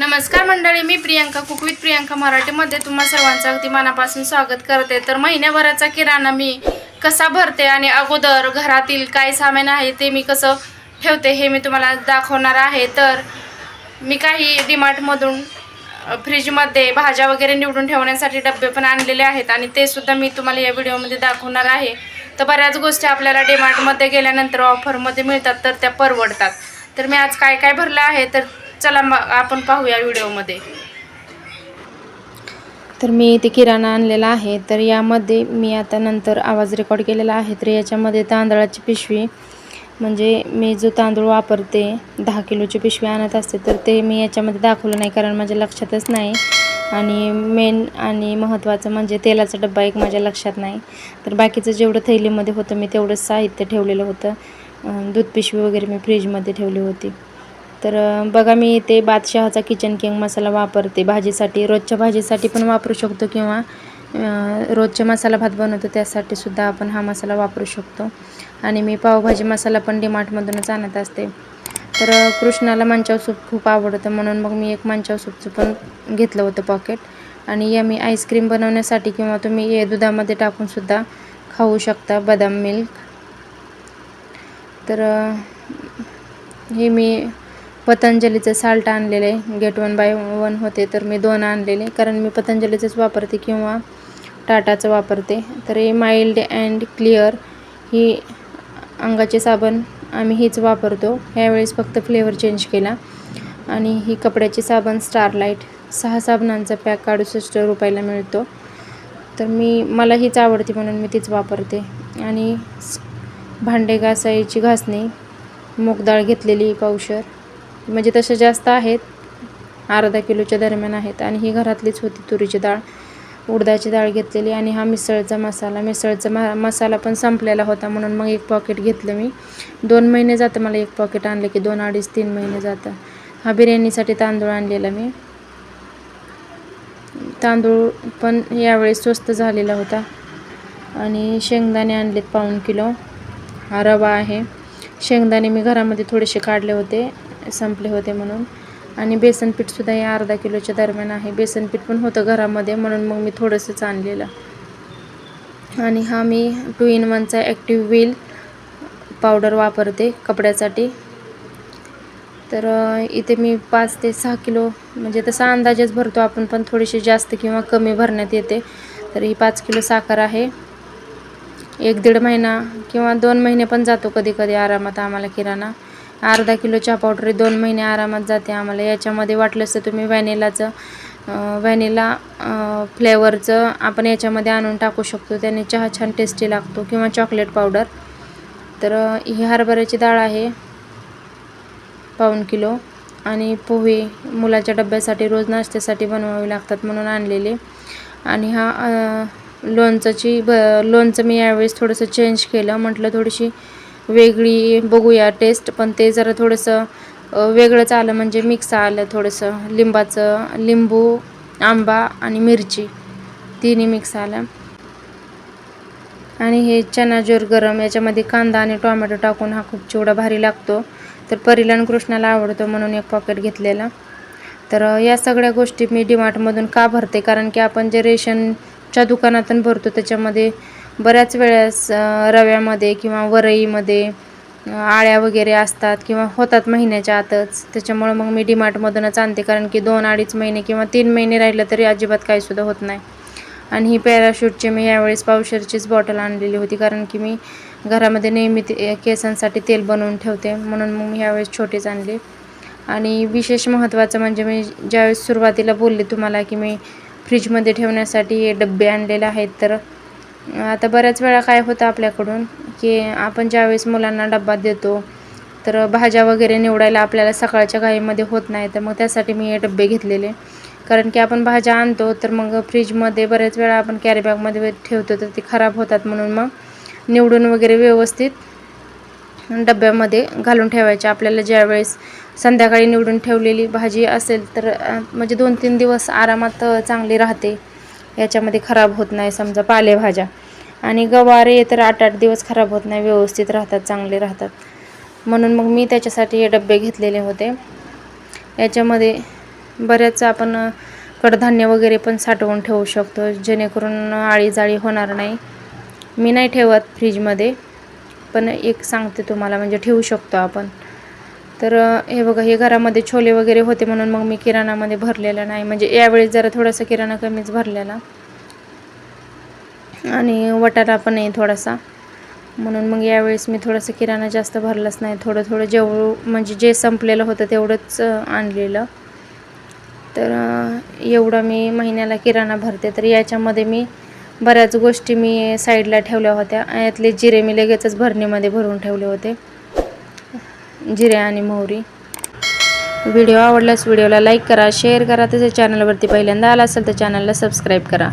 नमस्कार मंडळी मी प्रियांका कुकवित प्रियांका मराठीमध्ये तुम्हा सर्वांचं अगदी मनापासून स्वागत करते. तर महिन्याभराचा किराणा मी कसा भरते आणि अगोदर घरातील काय सामान आहे ते मी कसं ठेवते हे मी तुम्हाला दाखवणार आहे. तर मी काही डीमार्टमधून फ्रीजमध्ये भाज्या वगैरे निवडून ठेवण्यासाठी डबे पण आणलेले आहेत आणि ते सुद्धा मी तुम्हाला या व्हिडिओमध्ये दाखवणार आहे. तर बऱ्याच गोष्टी आपल्याला डीमार्टमध्ये गेल्यानंतर ऑफरमध्ये मिळतात तर त्या परवडतात. तर मी आज काय काय भरलं आहे तर चला मग आपण पाहूया व्हिडिओमध्ये. तर मी इथे किराणा आणलेला आहे. तर यामध्ये मी आता नंतर आवाज रेकॉर्ड केलेला आहे. तर याच्यामध्ये तांदळाची पिशवी म्हणजे मी जो तांदूळ वापरते दहा किलोची पिशवी आणत असते तर ते मी याच्यामध्ये दाखवलं नाही कारण माझ्या लक्षातच नाही. आणि मेन आणि महत्त्वाचं म्हणजे तेलाचा डब्बा एक माझ्या लक्षात नाही. तर बाकीचं जेवढं थैलीमध्ये होतं मी तेवढंच साहित्य ठेवलेलं होतं. दूध पिशवी वगैरे मी फ्रीजमध्ये ठेवली होती. तर बघा मी इथे बादशहाचा किचन किंग मसाला वापरते. भाजीसाठी रोजच्या भाजीसाठी पण वापरू शकतो किंवा रोजचे मसाला भात बनवतो त्यासाठी सुद्धा आपण हा मसाला वापरू शकतो. आणि मी पावभाजी मसाला पण डिमार्टमधूनच आणत असते. तर कृष्णाला मंचाव सूप खूप आवडतं म्हणून मग मी एक मंचाव सूपचं पण घेतलं होतं पॉकेट आणि या मी आईस्क्रीम बनवण्यासाठी किंवा तुम्ही हे दुधामध्ये टाकूनसुद्धा खाऊ शकता बदाम मिल्क. तर हे मी पतंजलीचं साल्ट आणलेलं आहे गेट वन बाय वन होते तर मी दोन आणलेले. कारण मी पतंजलीचंच वापरते किंवा टाटाचं वापरते. तर हे माइल्ड अँड क्लिअर ही अंगाचे साबण आम्ही हीच वापरतो. ह्यावेळेस फक्त फ्लेवर चेंज केला. आणि ही कपड्याची साबण स्टारलाईट सहा साबणांचा पॅक अडुसष्ट रुपयाला मिळतो. तर मी मला हीच आवडते म्हणून मी तीच वापरते. आणि भांडे घासायची घासणी मूग डाळ घेतलेली पावशर म्हणजे तसे जास्त आहेत. अर्धा किलोच्या दरम्यान आहेत आणि ही घरातलीच होती तुरीची डाळ. उडदाची डाळ घेतलेली आणि हा मिसळचा मसाला. मिसळचा मा मसाला पण संपलेला होता म्हणून मग एक पॉकेट घेतलं मी. दोन महिने जातं मला एक पॉकेट आणलं की दोन अडीच तीन महिने जातं. हा बिर्याणीसाठी तांदूळ आणलेला मी. तांदूळ पण यावेळेस स्वस्त झालेला होता. आणि शेंगदाणे आणलेत पाऊण किलो. हा रवा आहे. शेंगदाणे मी घरामध्ये थोडेसे काढले होते. संपले होते म्हणून. आणि बेसन पीठसुद्धा या अर्धा किलोच्या दरम्यान आहे. बेसन पीठ पण होतं घरामध्ये म्हणून मग मी थोडंसंच आणलेलं. आणि हा मी टू इन वनचा ॲक्टिव्ह व्हील पावडर वापरते कपड्यासाठी. तर इथे मी पाच ते सहा किलो म्हणजे तसा अंदाजेच भरतो आपण पण थोडीशी जास्त किंवा कमी भरण्यात येते. तर ही पाच किलो साखर आहे. एक दीड महिना किंवा दोन महिने पण जातो कधी कधी आरामात आम्हाला किराणा. अर्धा किलो चहा पावडर दोन महिने आरामात जाते आम्हाला. याच्यामध्ये वाटलंच तर तुम्ही व्हॅनिलाचं व्हॅनिला फ्लेवरचं आपण याच्यामध्ये आणून टाकू शकतो. त्याने चहा छान टेस्टी लागतो किंवा चॉकलेट पावडर तर ही हरभऱ्याची डाळ आहे पाऊण किलो. आणि पोहे मुलाच्या डब्यासाठी रोज नाश्त्यासाठी बनवावे लागतात म्हणून आणलेले. आणि हा लोणचंची लोणचाची ब लोणचं मी यावेळेस थोडंसं चेंज केलं. म्हटलं थोडीशी वेगळी बघूया टेस्ट पण ते जरा थोडंसं वेगळंच आलं म्हणजे मिक्स आलं थोडंसं. लिंबाचं लिंबू आंबा आणि मिरची तिन्ही मिक्स आलं. आणि हे चना जोर गरम याच्यामध्ये कांदा आणि टोमॅटो टाकून हा खूप चिवडा भारी लागतो तर परिलान कृष्णाला आवडतो म्हणून एक पॉकेट घेतलेला. तर या सगळ्या गोष्टी मी डिमार्टमधून का भरते? कारण की आपण जे रेशनच्या दुकानातून भरतो त्याच्यामध्ये बऱ्याच वेळेस रव्यामध्ये किंवा वरईमध्ये आळ्या वगैरे असतात किंवा होतात महिन्याच्या आतच. त्याच्यामुळं मग मी डिमार्टमधूनच आणते. कारण की दोन अडीच महिने किंवा तीन महिने राहिलं तरी अजिबात काहीसुद्धा होत नाही. आणि ही पॅराशूटची मी यावेळेस पावशरचीच बॉटल आणलेली होती. कारण की मी घरामध्ये नेहमी ते केसांसाठी तेल बनवून ठेवते. म्हणून मग मी यावेळेस छोटेच आणले. आणि विशेष महत्त्वाचं म्हणजे मी ज्यावेळेस सुरुवातीला बोलले तुम्हाला की मी फ्रीजमध्ये ठेवण्यासाठी हे डब्बे आणलेले आहेत तर आता बऱ्याच वेळा काय होतं आपल्याकडून की आपण ज्यावेळेस मुलांना डब्बा देतो तर भाज्या वगैरे निवडायला आपल्याला सकाळच्या घाईमध्ये होत नाही तर मग त्यासाठी मी हे डब्बे घेतलेले. कारण की आपण भाज्या आणतो तर मग फ्रीजमध्ये बऱ्याच वेळा आपण कॅरीबॅगमध्ये ठेवतो तर ते खराब होतात म्हणून मग निवडून वगैरे व्यवस्थित डब्यामध्ये घालून ठेवायचे. आपल्याला ज्यावेळेस संध्याकाळी निवडून ठेवलेली भाजी असेल तर म्हणजे दोन तीन दिवस आरामात चांगली राहते. याच्यामध्ये खराब होत नाही समजा पालेभाज्या. आणि गवारे तर आठ आठ दिवस खराब होत नाही व्यवस्थित राहतात चांगले राहतात. म्हणून मग मी त्याच्यासाठी हे डबे घेतलेले होते. याच्यामध्ये बऱ्याच आपण कडधान्य वगैरे पण साठवून ठेवू शकतो जेणेकरून आळी जाळी होणार नाही. मी नाही ठेवत फ्रीजमध्ये पण एक सांगते तुम्हाला म्हणजे ठेवू शकतो आपण. तर हे बघा हे घरामध्ये छोले वगैरे होते म्हणून मग मी किराणामध्ये भरलेला नाही. म्हणजे यावेळेस जरा थोडासा किराणा कमीच भरलेला. आणि वटाणा पण आहे थोडासा. म्हणून मग यावेळेस मी थोडंसं किराणा जास्त भरलाच नाही. थोडं थोडं जेवढं म्हणजे जे संपलेलं होतं तेवढंच आणलेलं. तर एवढा एवढं मी महिन्याला किराणा भरते. तर याच्यामध्ये मी बऱ्याच गोष्टी मी साईडला ठेवल्या होत्या. यातले जिरे मी लगेचच भरणीमध्ये भरून ठेवले होते. जिरे आणि मोहरी. व्हिडिओ आवडल्यास व्हिडिओला लाईक करा शेअर करा तसेच चॅनलवरती पहिल्यांदा आला असेल तर चॅनलला सबस्क्राईब करा.